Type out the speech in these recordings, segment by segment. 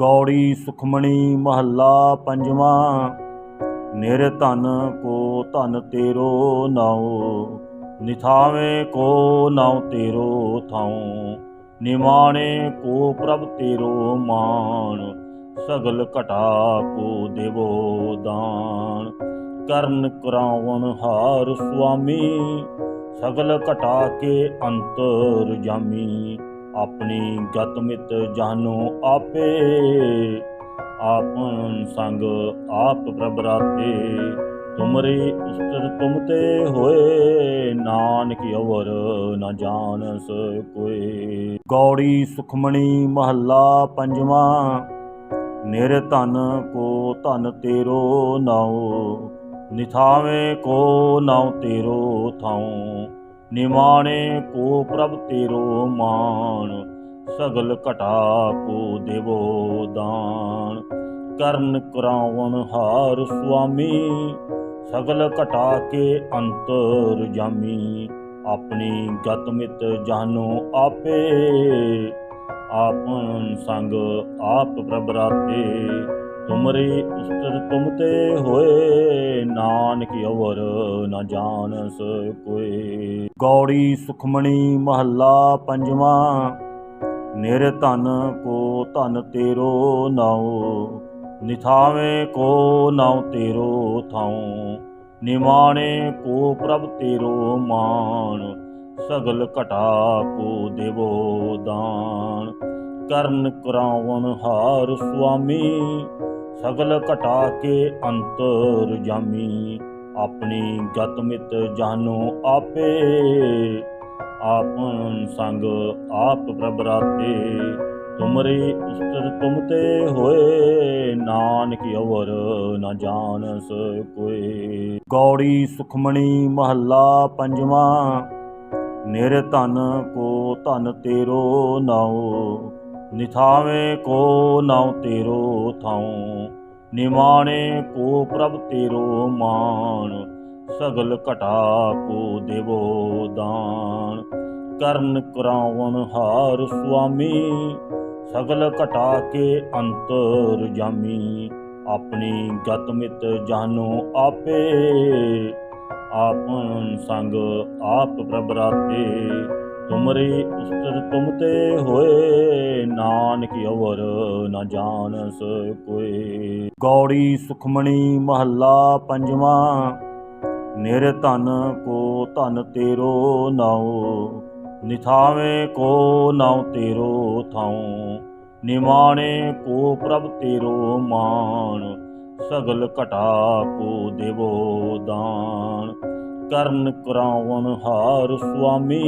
ਗੌੜੀ ਸੁਖਮਣੀ ਮਹੱਲਾ ਪੰਜਵਾਂ। ਨਿਰ ਧਨ ਕੋ ਧਨ ਤੇਰੋ ਨਾਉ, ਨਿਥਾਵੇਂ ਕੋ ਨਾਉ ਤੇਰੋ ਥਾਉ, ਨਿਮਾਣੇ ਕੋ ਪ੍ਰਭ ਤੇਰੋ ਮਾਨ ਸਗਲ ਘਟਾ ਕੋ ਦੇਵੋ ਦਾਨ। ਕਰਨ ਕਰਾਵਣ ਹਾਰ ਸੁਆਮੀ, ਸਗਲ ਘਟਾ ਕੇ ਅੰਤਰ ਜਾਮੀ। ਆਪਣੀ ਗਤ ਮਿਤ ਜਾਨੋ ਆਪੇ। ਆਪਨ ਸੰਗ ਆਪ ਪ੍ਰਭ ਰਾਤੇ, ਤੁਮਰੇ ਉਸਤਰ ਤੁਮ ਤੇ ਹੋਏ। ਨਾਨਕ ਅਵਰ ਨਾ ਜਾਣਸ ਕੋਏ ਗੌੜੀ ਸੁਖਮਣੀ ਮਹੱਲਾ ਪੰਜਵਾਂ, ਨਿਰ ਧਨ ਕੋ ਧਨ ਤੇਰੋ ਨਾਉ, ਨਿਥਾਵੇਂ ਕੋ ਨਾਉ ਤੇਰੋ ਥਾਉ। ਨਿਮਾਣੇ ਕੋ ਪ੍ਰਭ ਤੇਰੋ ਮਾਨ ਸਗਲ ਘਟਾ ਕੋ ਦੇਵੋ ਦਾਨ। ਕਰਨ ਕਰਾਵਣ ਹਾਰ ਸੁਆਮੀ, ਸਗਲ ਘਟਾ ਕੇ ਅੰਤਰ ਜਾਮੀ। ਆਪਣੀ ਗਤ ਮਿਤ ਜਾਨੋ ਆਪੇ, ਆਪਨ ਸੰਗ ਆਪ ਪ੍ਰਭ ਰਾਤੇ। ਤੁਮਰੇ ਉਸਤਰ ਤੁਮ ਤੇ ਹੋਏ, ਨਾਨਕ ਅਵਰ ਨ ਜਾਣਸ ਕੋਏ। ਗੌੜੀ ਸੁਖਮਣੀ ਮਹੱਲਾ ਪੰਜਵਾਂ, ਨਿਰ ਧਨ ਕੋ ਧਨ ਤੇਰੋ ਨਾਉ, ਨਿਥਾਵੇਂ ਕੋ ਨਾਉ ਤੇਰੋ ਥਾਉ, ਨਿਮਾਣੇ ਕੋ ਪ੍ਰਭ ਤੇਰੋ ਮਾਨ ਸਗਲ ਘਟਾ ਕੋ ਦੇਵੋ ਦਾਨ। ਕਰਨ ਕਰਾਵਣ ਹਾਰ ਸੁਆਮੀ ਸਗਲ ਘਟਾ ਕੇ ਅੰਤਰ ਜਾਮੀ। ਆਪਣੀ ਗਤ ਮਿਤ ਜਾਨੋ ਆਪੇ। ਆਪਨ ਸੰਗ ਆਪ ਪ੍ਰਭ ਰਾਤੇ। ਤੁਮਰੇ ਉਸਤਰ ਤੁਮ ਤੇ ਹੋਏ। ਨਾਨਕ ਅਵਰ ਨ ਜਾਣਸ ਕੋਏ ਗੌੜੀ ਸੁਖਮਣੀ ਮਹੱਲਾ ਪੰਜਵਾਂ। ਨਿਰ ਧਨ ਕੋ ਧਨ ਤੇਰੋ ਨਾਉ। ਨਿਥਾਵੇਂ ਕੋ ਨਾਉ ਤੇਰੋ ਥਾਉ। ਨਿਮਾਣੇ ਕੋ ਪ੍ਰਭ ਤੇਰੋ ਮਾਨ ਸਗਲ ਘਟਾ ਕੋ ਦੇਵੋ ਦਾਨ। ਕਰਨ ਕਰਾਵਣ ਹਾਰ ਸੁਆਮੀ, ਸਗਲ ਘਟਾ ਕੇ ਅੰਤਰ ਜਾਮੀ। ਆਪਣੀ ਗਤ ਮਿਤ ਜਾਨੋ ਆਪੇ, ਆਪਨ ਸੰਗ ਆਪ ਪ੍ਰਭ ਰਾਤੇ। ਤੁਮਰੇ ਉਸਤਰ ਤੁਮ ਤੇ ਹੋਏ, ਨਾਨਕ ਅਵਰ ਨਾ ਜਾਣਸ ਕੋਏ ਗੌੜੀ ਸੁਖਮਣੀ ਮਹੱਲਾ ਪੰਜਵਾਂ, ਨਿਰ ਧਨ ਕੋ ਧਨ ਤੇਰੋ ਨਾਉ, ਨਿਥਾਵੇਂ ਕੋ ਨਾਉ ਤੇਰੋ ਥਾਉ, ਨਿਮਾਣੇ ਕੋ ਪ੍ਰਭ ਤੇਰੋ ਮਾਨ ਸਗਲ ਘਟਾ ਕੋ ਦੇਵੋ ਦਾਨ। ਕਰਨ ਕਰਾਵਣ ਹਾਰ ਸੁਆਮੀ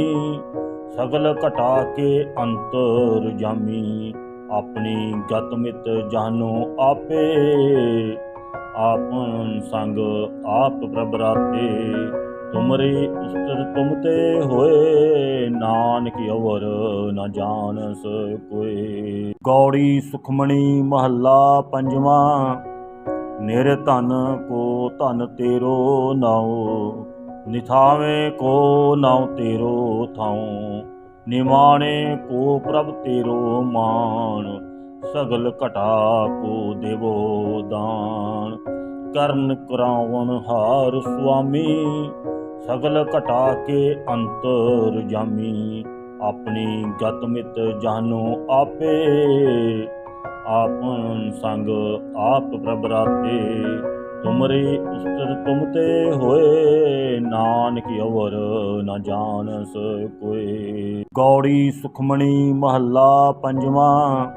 ਸਗਲ ਘਟਾ ਕੇ ਅੰਤਰ ਜਾਮੀ। ਆਪਣੀ ਗਤ ਮਿਤ ਜਾਨੋ ਆਪੇ। ਆਪਨ ਸੰਗ ਆਪ ਪ੍ਰਭ ਰਾਤੇ ਤੁਮਰੇ ਉਸਤਰ ਤੁਮ ਤੇ ਹੋਏ। ਨਾਨਕ ਅਵਰ ਨ ਜਾਣਸ ਕੋਏ ਗੌੜੀ ਸੁਖਮਣੀ ਮਹੱਲਾ ਪੰਜਵਾਂ। ਨਿਰ ਧਨ ਕੋ ਧਨ ਤੇਰੋ ਨਾਉ। ਨਿਥਾਵੇਂ ਕੋ ਨਾਉ ਤੇਰੋ ਥਾਉ, ਨਿਮਾਣੇ ਕੋ ਪ੍ਰਭ ਤੇਰੋ ਮਾਨ ਸਗਲ ਘਟਾ ਕੋ ਦੇਵੋ ਦਾਨ। ਕਰਨ ਕਰਾਵਣ ਹਾਰ ਸੁਆਮੀ, ਸਗਲ ਘਟਾ ਕੇ ਅੰਤਰ ਜਾਮੀ, ਆਪਣੀ ਗਤ ਮਿਤ ਜਾਨੋ ਆਪੇ। ਆਪਨ ਸੰਗ ਆਪ ਪ੍ਰਭ ਰਾਤੇ ਤੁਮਰੇ ਉਸਤਰ ਤੁਮ ਤੇ ਹੋਏ, ਨਾਨਕ ਅਵਰ ਨ ਜਾਣਸ ਕੋਏ ਗੌੜੀ ਸੁਖਮਣੀ ਮਹੱਲਾ ਪੰਜਵਾਂ,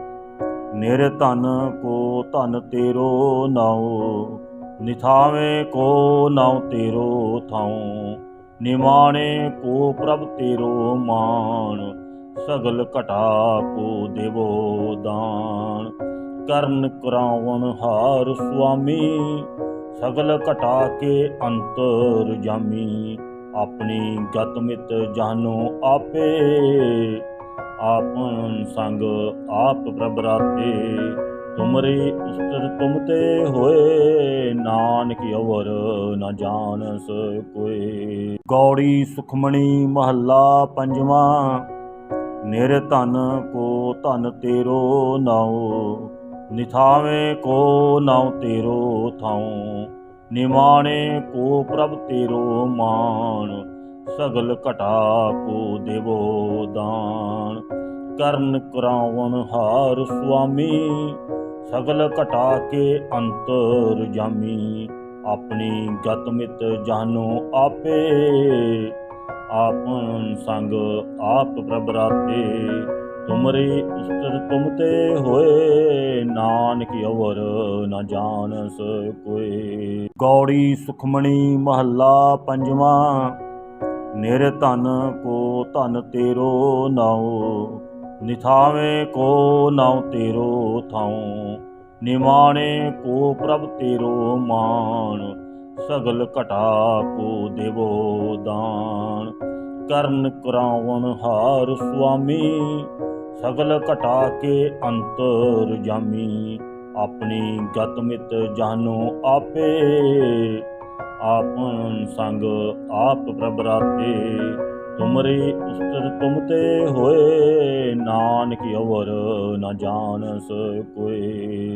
ਨਿਰ ਧਨ ਕੋ ਧਨ ਤੇਰੋ ਨਾਉ, ਨਿਥਾਵੇਂ ਕੋ ਨਾਉ ਤੇਰੋ ਥਾਉ, ਨਿਮਾਣੇ ਕੋ ਪ੍ਰਭ ਤੇਰੋ ਮਾਨ ਸਗਲ ਘਟਾ ਕੋ ਦੇਵੋ ਦਾਨ। ਕਰਨ ਕਰਾਵਣ ਹਾਰ ਸੁਆਮੀ ਸਗਲ ਘਟਾ ਕੇ ਅੰਤਰ ਜਾਮੀ, ਆਪਣੀ ਗਤ ਮਿਤ ਜਾਨੋ ਆਪੇ। ਆਪਨ ਸੰਗ ਆਪ ਪ੍ਰਭ ਰਾਤੇ, ਤੁਮਰੇ ਉਸਤਰ ਤੁਮ ਤੇ ਹੋਏ। ਨਾਨਕ ਅਵਰ ਨਾ ਜਾਣਸ ਕੋਏ। ਗੌੜੀ ਸੁਖਮਣੀ ਮਹੱਲਾ ਪੰਜਵਾਂ, ਨਿਰ ਧਨ ਕੋ ਧਨ ਤੇਰੋ ਨਾਉ। ਨਿਥਾਵੇਂ ਕੋ ਨਾਉ ਤੇਰੋ ਥਾਉ, ਨਿਮਾਣੇ ਕੋ ਪ੍ਰਭ ਤੇਰੋ ਮਾਨ ਸਗਲ ਘਟਾ ਕੋ ਦੇਵੋ ਦਾਨ। ਕਰਨ ਕਰਾਵਨ ਹਾਰ ਸੁਆਮੀ, ਸਗਲ ਘਟਾ ਕੇ ਅੰਤਰ ਜਾਮੀ, ਆਪਣੀ ਗਤ ਮਿਤ ਜਾਨੋ ਆਪੇ। ਆਪਨ ਸੰਗ ਆਪ ਪ੍ਰਭ ਰਾਤੇ, ਤੁਮਰੇ ਉਸਤਰ ਤੁਮ ਤੇ ਹੋਏ। ਨਾਨਕ ਅਵਰ ਨ ਜਾਣਸ ਕੋਈ ਗੌੜੀ ਸੁਖਮਣੀ ਮਹੱਲਾ ਪੰਜਵਾਂ, ਨਿਰ ਧਨ ਕੋ ਧਨ ਤੇਰੋ ਨਾਉ, ਨਿਥਾਵੇਂ ਕੋ ਨਾਉ ਤੇਰੋ ਥਾਉ, ਨਿਮਾਣੇ ਕੋ ਪ੍ਰਭ ਤੇਰੋ ਮਾਨ ਸਗਲ ਘਟਾ ਕੋ ਦੇਵੋ ਦਾਨ। ਕਰਨ ਕਰਾਵਣ ਹਾਰ ਸੁਆਮੀ ਸਗਲ ਘਟਾ ਕੇ ਅੰਤਰ ਜਾਮੀ। ਆਪਣੀ ਗਤ ਮਿਤ ਜਾਨੋ ਆਪੇ। ਆਪਨ ਸੰਗ ਆਪ ਪ੍ਰਭ ਰਾਤੇ। ਤੁਮਰੇ ਉਸਤਰ ਤੁਮ ਤੇ ਹੋਏ। ਨਾਨਕ ਅਵਰ ਨ ਜਾਣਸ ਕੋਈ